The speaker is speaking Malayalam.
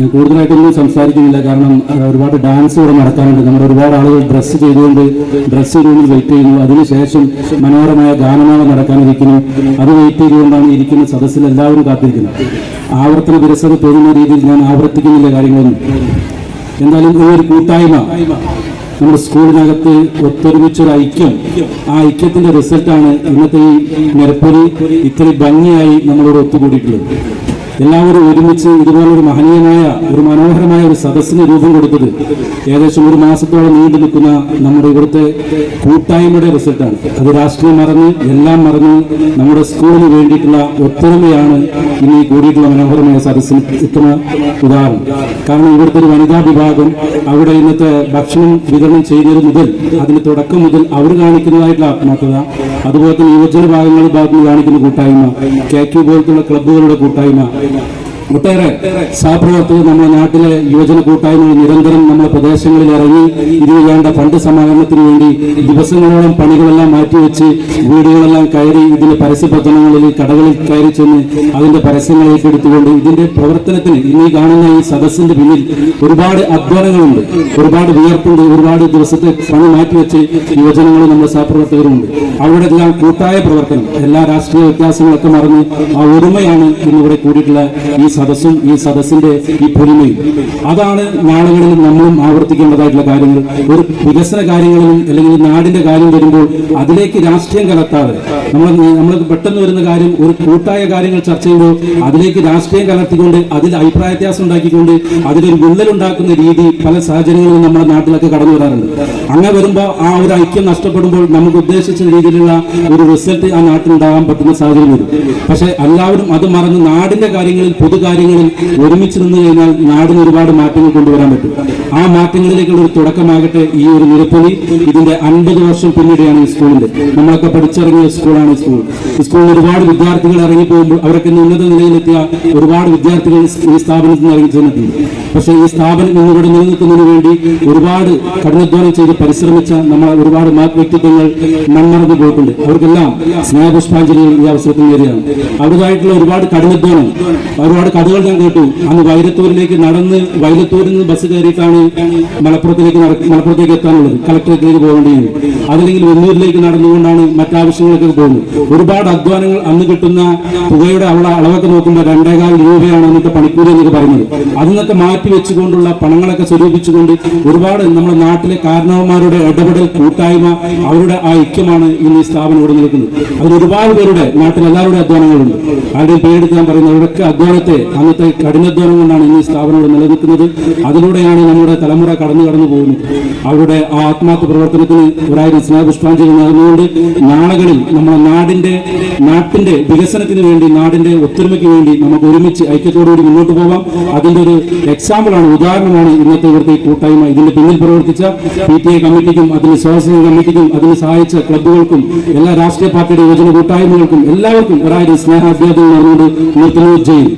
ഞാൻ കൂടുതലായിട്ടൊന്നും സംസാരിക്കുന്നില്ല. കാരണം ഒരുപാട് ഡാൻസ് ഇവിടെ നടക്കാനുണ്ട്. നമ്മുടെ ഒരുപാട് ആളുകൾ ഡ്രസ്സ് ചെയ്തുകൊണ്ട് ഡ്രസ്സ് റൂമിൽ വെയിറ്റ് ചെയ്യുന്നു. അതിനുശേഷം മനോഹരമായ ഗാനമേള നടക്കാനിരിക്കുന്നു. അത് വെയിറ്റ് ചെയ്തുകൊണ്ടാണ് ഇരിക്കുന്ന സദസ്സിൽ എല്ലാവരും കാത്തിരിക്കുന്നത്. ആവർത്തന വിരസത തോന്നുന്ന രീതിയിൽ ഞാൻ ആവർത്തിക്കുന്നില്ല കാര്യങ്ങളൊന്നും. എന്തായാലും ഈ ഒരു കൂട്ടായ്മ നമ്മുടെ സ്കൂളിനകത്ത് ഒത്തൊരുമിച്ചൊരു ഐക്യം. ആ ഐക്യത്തിന്റെ റിസൾട്ടാണ് ഇന്നത്തെ ഈ നിരപ്പൊലി ഇത്രയും ഭംഗിയായി നമ്മളോട് ഒത്തുകൂടിയിട്ടുള്ളത്. എല്ലാവരും ഒരുമിച്ച് ഇതുപോലൊരു മഹനീയമായ ഒരു മനോഹരമായ ഒരു സദസ്സിന് രൂപം കൊടുത്തത് ഏകദേശം ഒരു മാസത്തോളം നീണ്ടു നിൽക്കുന്ന നമ്മുടെ ഇവിടുത്തെ കൂട്ടായ്മയുടെ റിസൾട്ടാണ്. അത് രാഷ്ട്രീയം മറന്ന് എല്ലാം മറന്ന് നമ്മുടെ സ്കൂളിന് വേണ്ടിയിട്ടുള്ള ഒത്തൊരുമയാണ് ഇനി കൂടിയിട്ടുള്ള മനോഹരമായ സദസ്സിന് എത്തുന്ന ഉദാഹരണം. കാരണം ഇവിടുത്തെ ഒരു വനിതാ വിഭാഗം അവിടെ ഇന്നത്തെ ഭക്ഷണം വിതരണം ചെയ്യുന്നത് മുതൽ അതിന് തുടക്കം മുതൽ അവർ കാണിക്കുന്നതായിട്ടുള്ള ആത്മാർത്ഥത അതുപോലെ തന്നെ യുവജന ഭാഗങ്ങളുടെ ഭാഗത്തുനിന്ന് കാണിക്കുന്ന കൂട്ടായ്മ കെ ക്യു പോലത്തുള്ള ക്ലബ്ബുകളുടെ കൂട്ടായ്മ না ഒട്ടേറെ സഹപ്രവർത്തകർ നമ്മുടെ നാട്ടിലെ യുവജന കൂട്ടായ്മ നിരന്തരം നമ്മുടെ പ്രദേശങ്ങളിൽ ഇറങ്ങി ഇതിന് വേണ്ട ഫണ്ട് സമാഹരണത്തിന് വേണ്ടി ദിവസങ്ങളോളം പണികളെല്ലാം മാറ്റിവെച്ച് വീടുകളെല്ലാം കയറി ഇതിന്റെ പരസ്യപത്രങ്ങളിൽ കടകളിൽ കയറി ചെന്ന് അതിന്റെ പരസ്യങ്ങൾ ഏറ്റെടുത്തുകൊണ്ട് ഇതിന്റെ പ്രവർത്തനത്തിന് ഇന്ന് കാണുന്ന ഈ സദസ്സിന്റെ പിന്നിൽ ഒരുപാട് അധ്വാനങ്ങളുണ്ട്. ഒരുപാട് വിയർപ്പുണ്ട്. ഒരുപാട് ദിവസത്തെ പണി മാറ്റിവെച്ച് യുവജനങ്ങൾ നമ്മുടെ സഹപ്രവർത്തകരുണ്ട് അവരുടെ എല്ലാം കൂട്ടായ പ്രവർത്തനം. എല്ലാ രാഷ്ട്രീയ വ്യത്യാസങ്ങളൊക്കെ മറന്ന് ആ ഒരുമയാണ് ഇന്നിവിടെ കൂടിയിട്ടുള്ള ഈ സദസ്സും ഈ സദസ്സിന്റെ ഈ പൊലിമയും. അതാണ് നാളുകളിൽ നമ്മളും ആവർത്തിക്കേണ്ടതായിട്ടുള്ള കാര്യങ്ങൾ. ഒരു വികസന കാര്യങ്ങളിലും അല്ലെങ്കിൽ നാടിന്റെ കാര്യം വരുമ്പോൾ അതിലേക്ക് രാഷ്ട്രീയം കലർത്താതെ നമ്മൾ നമ്മൾ പെട്ടെന്ന് വരുന്ന കാര്യം ഒരു കൂട്ടായ കാര്യങ്ങൾ ചർച്ച ചെയ്യുമ്പോൾ അതിലേക്ക് രാഷ്ട്രീയം കലർത്തിക്കൊണ്ട് അതിൽ അഭിപ്രായ വ്യത്യാസം ഉണ്ടാക്കിക്കൊണ്ട് അതിലൊരു വിള്ളലുണ്ടാക്കുന്ന രീതി പല സാഹചര്യങ്ങളിലും നമ്മുടെ നാട്ടിലൊക്കെ കടന്നു വരാറുണ്ട്. അങ്ങനെ വരുമ്പോൾ ആ ഒരു ഐക്യം നഷ്ടപ്പെടുമ്പോൾ നമുക്ക് ഉദ്ദേശിച്ച രീതിയിലുള്ള ഒരു റിസൾട്ട് ആ നാട്ടിൽ നാട്ടിലുണ്ടാകാൻ പറ്റുന്ന സാഹചര്യം വരും. പക്ഷെ എല്ലാവരും അത് മറന്ന് നാടിന്റെ കാര്യങ്ങളിൽ പൊതു കാര്യങ്ങളിൽ ഒരുമിച്ച് നിന്ന് കഴിഞ്ഞാൽ നാടിന് ഒരുപാട് മാറ്റങ്ങൾ കൊണ്ടുവരാൻ പറ്റും. ആ മാറ്റങ്ങളിലേക്കുള്ള ഒരു തുടക്കമാകട്ടെ ഈ ഒരു നിരപ്പൊലി. ഇതിന്റെ അൻപത് വർഷം പിന്നീടാണ് ഈ സ്കൂളിന്റെ. നമ്മളൊക്കെ പഠിച്ചിറങ്ങിയ സ്കൂളാണ് ഈ സ്കൂൾ. ഈ സ്കൂളിൽ ഒരുപാട് വിദ്യാർത്ഥികൾ ഇറങ്ങി പോകുമ്പോൾ അവരൊക്കെ ഉന്നത നിലയിലെത്തിയ ഒരുപാട് വിദ്യാർത്ഥികൾ ഈ സ്ഥാപനത്തിൽ നിന്ന് ഇറങ്ങി ചെന്നിട്ടുണ്ട്. പക്ഷേ ഈ സ്ഥാപനം ഇന്നിവിടെ നിലനിൽക്കുന്നതിന് വേണ്ടി ഒരുപാട് കഠിനാധ്വാനം ചെയ്ത് പരിശ്രമിച്ച നമ്മളെ ഒരുപാട് മാ വ്യക്തിത്വങ്ങൾ മൺമറന്നു പോയിട്ടുണ്ട്. അവർക്കെല്ലാം സ്നേഹപുഷ്പാഞ്ജലികൾ ഈ അവസരത്തിൽ നേരെയാണ് അവരുമായിട്ടുള്ള ഒരുപാട് കഠിനാധ്വാനം ഒരുപാട് കഥകൾ ഞാൻ കേട്ടു. അന്ന് വൈരത്തൂരിലേക്ക് നടന്ന് വൈലത്തൂരിൽ നിന്ന് ബസ് കയറിയിട്ടാണ് മലപ്പുറത്തിലേക്ക് നട- മലപ്പുറത്തേക്ക് എത്താനുള്ളത്. കളക്ടറേറ്റിലേക്ക് പോകേണ്ടത് അതല്ലെങ്കിൽ വെന്നൂരിലേക്ക് നടന്നുകൊണ്ടാണ് മറ്റാവശ്യങ്ങളൊക്കെ പോകുന്നത്. ഒരുപാട് അധ്വാനങ്ങൾ അന്ന് കിട്ടുന്ന പുകയുടെ അവളെ അളവൊക്കെ നോക്കുമ്പോൾ രണ്ടേകാൽ രൂപയാണ് അന്നത്തെ പണിക്കൂലി എന്നൊക്കെ പറയുന്നത്. അതിനൊക്കെ മാറ്റി വെച്ചുകൊണ്ടുള്ള പണങ്ങളൊക്കെ സ്വരൂപിച്ചുകൊണ്ട് ഒരുപാട് നമ്മുടെ നാട്ടിലെ കാരണവന്മാരുടെ ഇടപെടൽ കൂട്ടായ്മ അവരുടെ ആ ഐക്യമാണ് ഇന്ന് ഈ സ്ഥാപനം ഇവിടെ നിൽക്കുന്നത്. അതിൽ ഒരുപാട് പേരുടെ നാട്ടിൽ എല്ലാവരുടെ അധ്വാനങ്ങളുണ്ട്. ആരുടെയും പേരെടുത്ത് ഞാൻ പറയുന്നത് അവരൊക്കെ അധ്വാനത്തെ അന്നത്തെ കഠിനാധ്വാനം കൊണ്ടാണ് ഇന്ന് ഈ സ്ഥാപനം ഇവിടെ നിലനിൽക്കുന്നത്. അതിലൂടെയാണ് നമ്മുടെ തലമുറ കടന്നു കടന്നു പോകുന്നത്. അവരുടെ ആ ആത്മാർത്ഥ പ്രവർത്തനത്തിന് ഒരായിരം സ്നേഹപുഷ്പാഞ്ജലി നൽകുന്നുകൊണ്ട് നാളുകളിൽ നമ്മുടെ നാടിന്റെ നാട്ടിന്റെ വികസനത്തിന് വേണ്ടി നാടിന്റെ ഒത്തൊരുമയ്ക്ക് വേണ്ടി നമുക്ക് ഒരുമിച്ച് ഐക്യത്തോടുകൂടി മുന്നോട്ട് പോകാം അതിന്റെ ഒരു എക്സാമ്പിളാണ് ഉദാഹരണമാണ് ഇന്നത്തെ ഇവിടുത്തെ കൂട്ടായ്മ. ഇതിന്റെ പിന്നിൽ പ്രവർത്തിച്ച പി ടി എ കമ്മിറ്റിക്കും അതിന് സ്വാശ്രയ കമ്മിറ്റിക്കും അതിന് സഹായിച്ച ക്ലബ്ബുകൾക്കും എല്ലാ രാഷ്ട്രീയ പാർട്ടിയുടെ യുവജന കൂട്ടായ്മകൾക്കും എല്ലാവർക്കും ഒരായിരം സ്നേഹാഭ്യാസം നടന്നുകൊണ്ട് നിർത്തുന്നു. ജയിൽ